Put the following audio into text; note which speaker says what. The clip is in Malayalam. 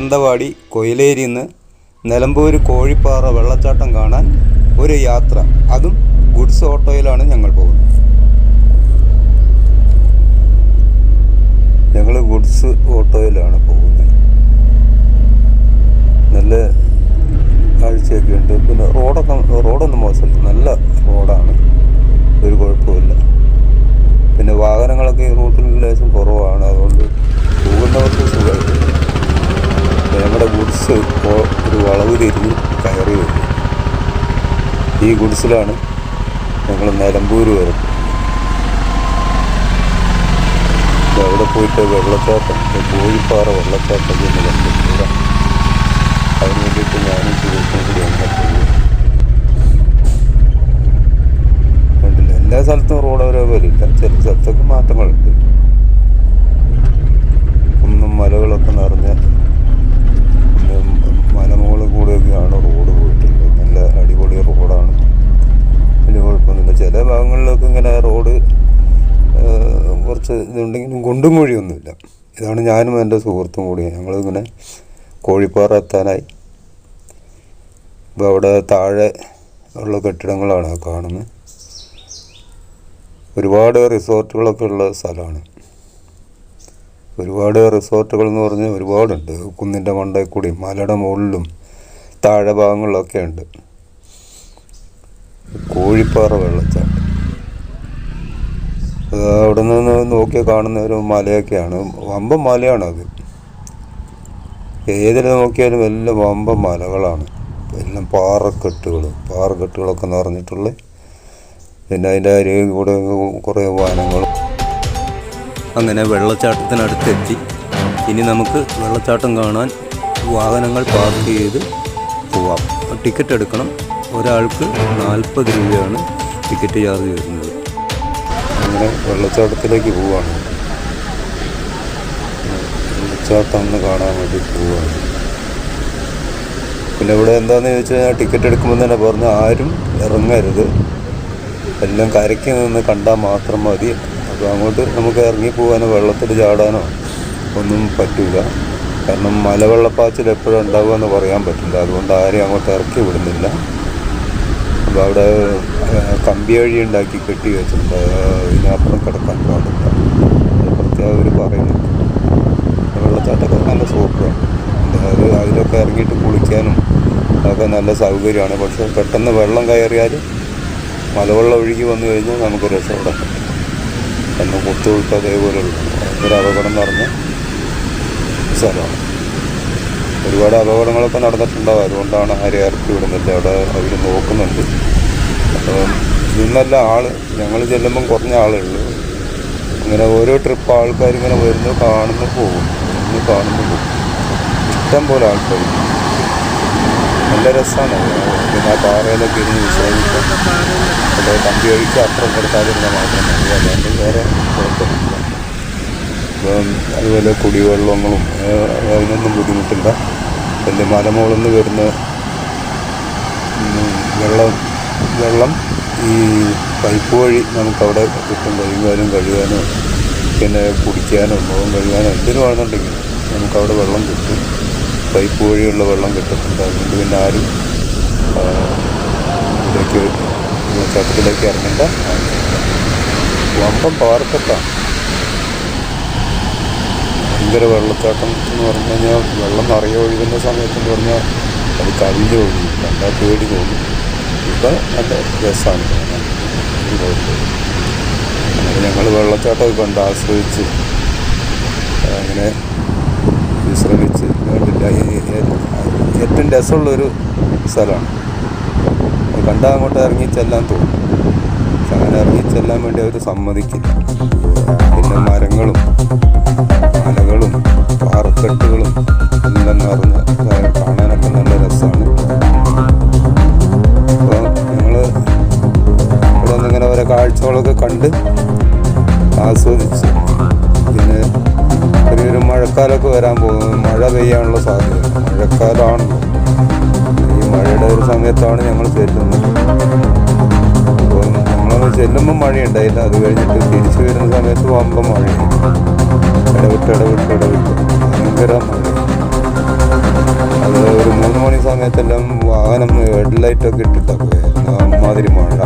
Speaker 1: മാനന്തവാടി കൊയിലേരിയിൽ നിന്ന് നിലമ്പൂർ കോഴിപ്പാറ വെള്ളച്ചാട്ടം കാണാൻ ഒരു യാത്ര. അതും ഗുഡ്സ് ഓട്ടോയിലാണ് ഞങ്ങൾ പോകുന്നത്. ഞങ്ങൾ ഗുഡ്സ് ഓട്ടോയിലാണ് പോകുന്നത് നല്ല കാഴ്ചയൊക്കെ ഉണ്ട് പിന്നെ റോഡൊക്കെ റോഡൊന്നും മോശമില്ല നല്ല റോഡാണ് ഒരു കുഴപ്പമില്ല പിന്നെ വാഹനങ്ങളൊക്കെ ഈ റൂട്ടിൽ ലേശം കുറവാണ് അതുകൊണ്ട് പോകുന്നവർക്ക് സുഖമായിട്ട് ഞങ്ങളുടെ ഗുഡ്സ് ഇപ്പോൾ ഒരു വളവ് തിരിഞ്ഞ് കയറി വരും ഈ ഗുഡ്സിലാണ് ഞങ്ങൾ നിലമ്പൂർ വരെ. അവിടെ പോയിട്ട് വെള്ളച്ചാട്ടം കോഴിപ്പാറ വെള്ളച്ചാട്ടം എന്ന് കണ്ടിട്ടില്ല അതിന് വേണ്ടിയിട്ട് ഞാനും സുഹൃത്തും കൂടി എല്ലാ സ്ഥലത്തും റോഡ് ഒരേപോലെ ഇല്ല ചില സ്ഥലത്തൊക്കെ മാറ്റങ്ങളുണ്ട്. ചില ഭാഗങ്ങളിലൊക്കെ ഇങ്ങനെ റോഡ് കുറച്ച് ഇതുണ്ടെങ്കിലും കുണ്ടും കുഴിയൊന്നുമില്ല. ഇതാണ് ഞാനും എന്റെ സുഹൃത്തും കൂടി. ഞങ്ങളിങ്ങനെ കോഴിപ്പാറ എത്താനായി. ഇപ്പോൾ അവിടെ താഴെ ഉള്ള കെട്ടിടങ്ങളാണ് കാണുന്നത്. ഒരുപാട് റിസോർട്ടുകളൊക്കെ ഉള്ള സ്ഥലമാണ്. ഒരുപാട് റിസോർട്ടുകൾ എന്ന് പറഞ്ഞാൽ ഒരുപാടുണ്ട്. കുന്നിന്റെ മണ്ടയിൽ കൂടി മലയുടെ മുകളിലും താഴെ ഭാഗങ്ങളിലൊക്കെ ഉണ്ട്. കോഴിപ്പാറ വെള്ളച്ചാട്ടം. അവിടെ നിന്ന് നോക്കിയാൽ കാണുന്ന ഒരു മലയൊക്കെയാണ്. വമ്പൻ മലയാണ് അത് ഏതിൽ നോക്കിയാലും എല്ലാം വമ്പൻ മലകളാണ് എല്ലാം പാറക്കെട്ടുകൾ പാറക്കെട്ടുകളൊക്കെ നിറഞ്ഞിട്ടുള്ള പിന്നെ അതിന്റെ അരികിൽ കൂടെ കുറേ വനങ്ങളും അങ്ങനെ വെള്ളച്ചാട്ടത്തിനടുത്തെത്തി. ഇനി നമുക്ക് വെള്ളച്ചാട്ടം കാണാൻ വാഹനങ്ങൾ പാർക്ക് ചെയ്ത് പോവാം. ടിക്കറ്റ് എടുക്കണം. ഒരാൾക്ക് നാൽപ്പത് രൂപയാണ് ടിക്കറ്റ് ചാർജ് വരുന്നത്. അങ്ങനെ വെള്ളച്ചാട്ടത്തിലേക്ക് പോവാണ്. വെള്ളച്ചാട്ടം ഒന്ന് കാണാൻ വേണ്ടി പോവാണ്. പിന്നെ ഇവിടെ എന്താണെന്ന് ചോദിച്ചു കഴിഞ്ഞാൽ ടിക്കറ്റ് എടുക്കുമ്പോൾ തന്നെ പറഞ്ഞു ആരും ഇറങ്ങരുത്. എല്ലാം കരയ്ക്ക് നിന്ന് കണ്ടാൽ മാത്രം മതി. അപ്പോൾ അങ്ങോട്ട് നമുക്ക് ഇറങ്ങി പോകാനോ വെള്ളത്തിൽ ചാടാനോ ഒന്നും പറ്റില്ല കാരണം മലവെള്ളപ്പാച്ചിൽ എപ്പോഴും ഉണ്ടാവുക എന്ന് പറയാൻ പറ്റില്ല. അതുകൊണ്ട് ആരെയും അങ്ങോട്ട് ഇറക്കി വിടുന്നില്ല. അവിടെ കമ്പി വഴി ഉണ്ടാക്കി കെട്ടി വെച്ചിട്ടുണ്ട്. ഇതിനപ്പുറം കിടക്കാൻ പാടില്ല. പ്രത്യേകം അവർ പറയുന്നുണ്ട് വെള്ളച്ചാട്ടമൊക്കെ നല്ല സൂപ്പറാണ് അത് അതിലൊക്കെ ഇറങ്ങിയിട്ട് കുളിക്കാനും അതൊക്കെ നല്ല സൗകര്യമാണ്. പക്ഷേ പെട്ടെന്ന് വെള്ളം കയറിയാൽ മലവെള്ളം ഒഴുകി വന്നു കഴിഞ്ഞാൽ നമുക്ക് രക്ഷപ്പെടാൻ പറ്റും എന്ന് കുത്തുവിട്ട് അതേപോലെയുള്ള ഒരു അപകടം നിറഞ്ഞ സ്ഥലമാണ്. ഒരുപാട് അപകടങ്ങളൊക്കെ നടന്നിട്ടുണ്ടാവും. അതുകൊണ്ടാണ് ആരെയും ഇറക്കി വിടുന്നില്ല അവിടെ അവർ നോക്കുന്നുണ്ട്. അപ്പം ഇന്നല്ല ആൾ ഞങ്ങൾ ചെല്ലുമ്പം കുറഞ്ഞ ആളേ ഉള്ളൂ. ഇങ്ങനെ ഓരോ ട്രിപ്പ് ആൾക്കാർ ഇങ്ങനെ വരുന്നു കാണുന്നു പോകും വരുന്നു കാണുന്നു പോകും ഇഷ്ടം പോലെ ആൾക്കാർ നല്ല രസമാണ് പിന്നെ ആ പാറയിലൊക്കെ ഇരുന്ന് വിശ്രമിക്കാം കമ്പി ഒഴിച്ച് അപ്പുറം കൊടുത്താതിരുന്ന മാത്രം മതി. അല്ലാണ്ട് വേറെ കുഴപ്പമില്ല അതുപോലെ കുടിവെള്ളങ്ങളും അതിനൊന്നും ബുദ്ധിമുട്ടില്ല. പിന്നെ മലമുകളിൽ നിന്ന് വരുന്ന വെള്ളം വെള്ളം ഈ പൈപ്പ് വഴി നമുക്കവിടെ കിട്ടും. കഴുകാനും കഴുകാനോ പിന്നെ കുടിക്കാനോ മുഖം കഴിയാനോ എന്തിനു വേണമെന്നുണ്ടെങ്കിൽ നമുക്കവിടെ വെള്ളം കിട്ടും. പൈപ്പ് വഴിയുള്ള വെള്ളം കിട്ടുന്നുണ്ട് അതുകൊണ്ട് പിന്നെ ആരും ഇതിലേക്ക് ചട്ടത്തിലേക്ക് ഇറങ്ങേണ്ട. വമ്പം പാർക്കത്താണ് ഭയങ്കര വെള്ളച്ചാട്ടം എന്ന് പറഞ്ഞു കഴിഞ്ഞാൽ വെള്ളം നിറയെ ഒഴുകുന്ന സമയത്ത് എന്ന് പറഞ്ഞാൽ അത് കവിഞ്ഞ് ഒഴുകും. കണ്ടാൽ പേടി തോന്നും. ഇപ്പം നല്ല രസമാണ്. അങ്ങനെ ഞങ്ങൾ വെള്ളച്ചാട്ടമൊക്കെ കണ്ട് ആസ്വദിച്ച് അങ്ങനെ വിശ്രമിച്ച്. ഏറ്റവും രസമുള്ളൊരു സ്ഥലമാണ്. കണ്ടാൽ അങ്ങോട്ട് ഇറങ്ങി ചെല്ലാൻ തോന്നും അങ്ങനെ ഇറങ്ങി ചെല്ലാൻ വേണ്ടി അവർ സമ്മതിക്കില്ല. പിന്നെ മരങ്ങളും കാഴ്ചകളൊക്കെ കണ്ട് ആസ്വദിച്ച്. പിന്നെ ചെറിയൊരു മഴക്കാലമൊക്കെ വരാൻ പോകുന്നു. മഴ പെയ്യാനുള്ള സാധ്യത. മഴക്കാലമാണല്ലോ ഈ മഴയുടെ ഒരു സമയത്താണ് ഞങ്ങൾ ചെല്ലുന്നത്. അപ്പോൾ ഞങ്ങൾ ചെല്ലുമ്പോൾ മഴയുണ്ടായില്ല അത് കഴിഞ്ഞിട്ട് തിരിച്ചു വരുന്ന സമയത്ത് പോകുമ്പോൾ മഴയുണ്ട്. ഇടവിട്ട് ഇടവിട്ട് ഇടവിട്ട്. ഭയങ്കര മഴ. അത് ഒരു മൂന്ന് മണി സമയത്തെല്ലാം വാഹനം ഹെഡ്ലൈറ്റൊക്കെ ഇട്ടിട്ടാണ് ഇട്ടിട്ടൊക്കെ അമ്മാതിരി മഴ.